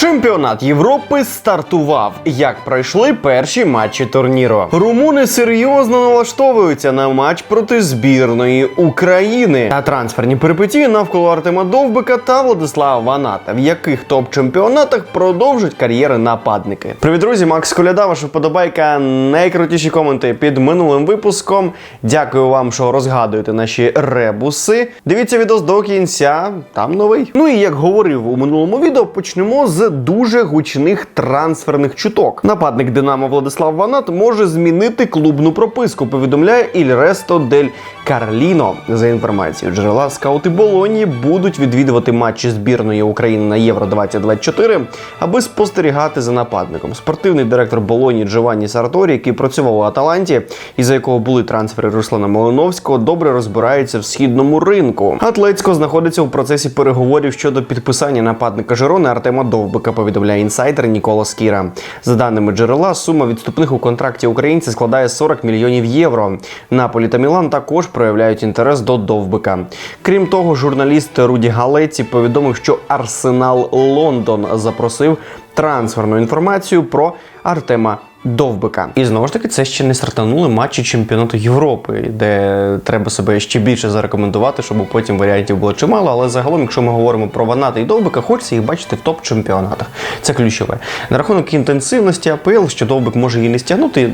Чемпіонат Європи стартував. Як пройшли перші матчі турніру. Румуни серйозно налаштовуються на матч проти збірної України. Та трансферні перипетії навколо Артема Довбика та Владислава Ваната, в яких топ-чемпіонатах продовжать кар'єри нападники. Привіт, друзі, Макс Коляда, ваша вподобайка. Найкрутіші коменти під минулим випуском. Дякую вам, що розгадуєте наші ребуси. Дивіться відос до кінця. Там новий. Ну і як говорив у минулому відео, почнемо з дуже гучних трансферних чуток. Нападник Динамо Владислав Ванат може змінити клубну прописку. Повідомляє Іль Ресто дель Карліно. За інформацією джерела скаути Болоні будуть відвідувати матчі збірної України на Євро 2024, аби спостерігати за нападником. Спортивний директор Болоні Джованні Сарторі, який працював у Аталанті, і за якого були трансфери Руслана Малиновського, добре розбирається в східному ринку. Атлетсько знаходиться у процесі переговорів щодо підписання нападника Жирони Артема Довбика. Повідомляє інсайдер Нікола Скіра. За даними джерела, сума відступних у контракті українці складає 40 мільйонів євро. Наполі та Мілан також проявляють інтерес до Довбика. Крім того, журналіст Руді Галеці повідомив, що Арсенал Лондон запросив трансферну інформацію про Артема. Довбика. І знову ж таки, це ще не стартанули матчі чемпіонату Європи, де треба себе ще більше зарекомендувати, щоб потім варіантів було чимало. Але загалом, якщо ми говоримо про Ваната і Довбика, хочеться їх бачити в топ-чемпіонатах. Це ключове. На рахунок інтенсивності АПЛ, що Довбик може її не стягнути,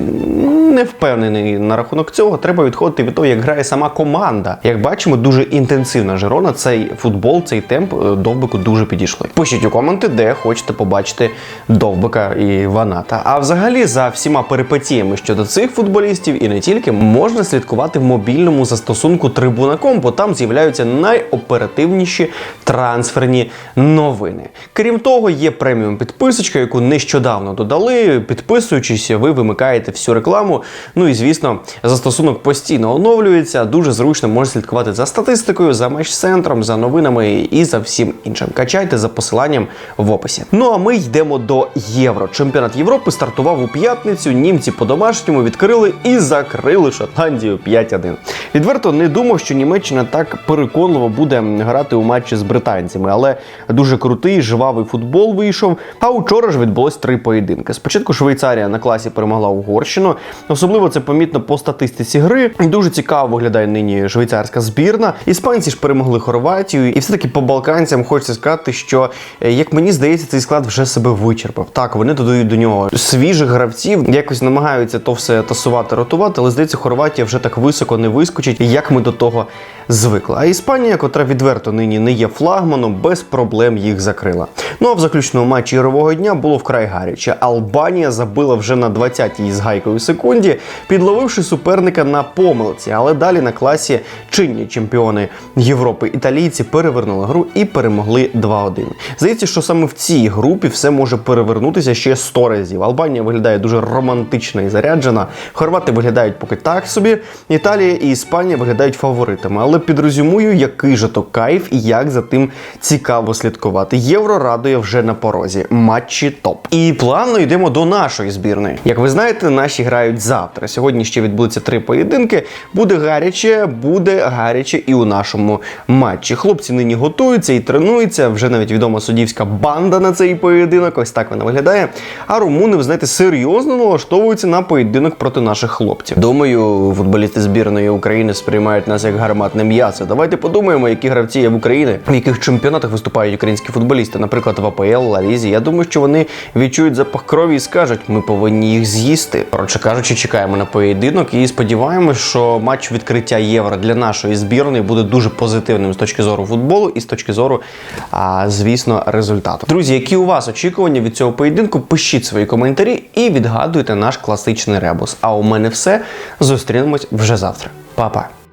не впевнений на рахунок цього. Треба відходити від того, як грає сама команда. Як бачимо, дуже інтенсивна Жирона. Цей футбол, цей темп е, Довбику дуже підійшли. Пишіть у коменти, де хочете побачити Довбика і Ваната. А взагалі за всіма перипетіями щодо цих футболістів і не тільки можна слідкувати в мобільному застосунку Трибуна.ком, бо там з'являються найоперативніші трансферні новини. Крім того, є преміум підписочка, яку нещодавно додали. Підписуючись, ви вимикаєте всю рекламу. Ну і звісно, застосунок постійно оновлюється. Дуже зручно можна слідкувати за статистикою, за матч-центром, за новинами і за всім іншим. Качайте за посиланням в описі. Ну а ми йдемо до євро. Чемпіонат Європи стартував у п'ятницю. Німці по-домашньому відкрили і закрили Шотландію 5-1. Відверто не думав, що Німеччина так переконливо буде грати у матчі з британцями, але дуже крутий, жвавий футбол вийшов. А учора ж відбулось три поєдинки. Спочатку Швейцарія на класі перемогла Угорщину. Особливо це помітно по статистиці гри. Дуже цікаво виглядає нині швейцарська збірна. Іспанці ж перемогли Хорватію, і все-таки по балканцям хочеться сказати, що е, як мені здається, цей склад вже себе вичерпав. Так, вони додають до нього свіжих гравців, якось намагаються то все тасувати, ротувати, але здається, Хорватія вже так високо не вискочить, як ми до того звикли. А Іспанія, котра відверто нині не є флагманом, без проблем їх закрила. Ну а в заключному матчі ігрового дня було вкрай гаряче. Албанія забила вже на 20-й з гайкою секунді, підловивши суперника на помилці. Але далі на класі чинні чемпіони Європи італійці перевернули гру і перемогли 2-1. Здається, що саме в цій групі все може перевернутися ще 100 разів. Албанія виглядає дуже романтична і заряджена. Хорвати виглядають поки так собі. Італія і Іспанія виглядають фаворитами. Але підрозумую, який же то кайф і як за тим цікаво слідкувати. Євро радує вже на порозі. Матчі топ. І плавно йдемо до нашої збірної. Як ви знаєте, наші грають завтра. Сьогодні ще відбудуться три поєдинки. Буде гаряче, буде гаряче і у нашому матчі. Хлопці нині готуються і тренуються. Вже навіть відома суддівська банда на цей поєдинок. Ось так вона виглядає. А румуни, ви знаєте, серйозно налаштовуються на поєдинок проти наших хлопців. Думаю, футболісти збірної України сприймають нас як гарматне м'ясо. Давайте подумаємо, які гравці є в Україні, в яких чемпіонатах виступають українські футболісти, наприклад, в АПЛ, Лалізі. Я думаю, що вони відчують запах крові і скажуть, ми повинні їх з'їсти. Коротше кажучи, чекаємо на поєдинок і сподіваємось, що матч відкриття євро для нашої збірної буде дуже позитивним з точки зору футболу і з точки зору, а, звісно, результату. Друзі, які у вас очікування від цього поєдинку? Пишіть свої коментарі і відгадуйте наш класичний ребус. А у мене все. Зустрінемось вже завтра. Па-па!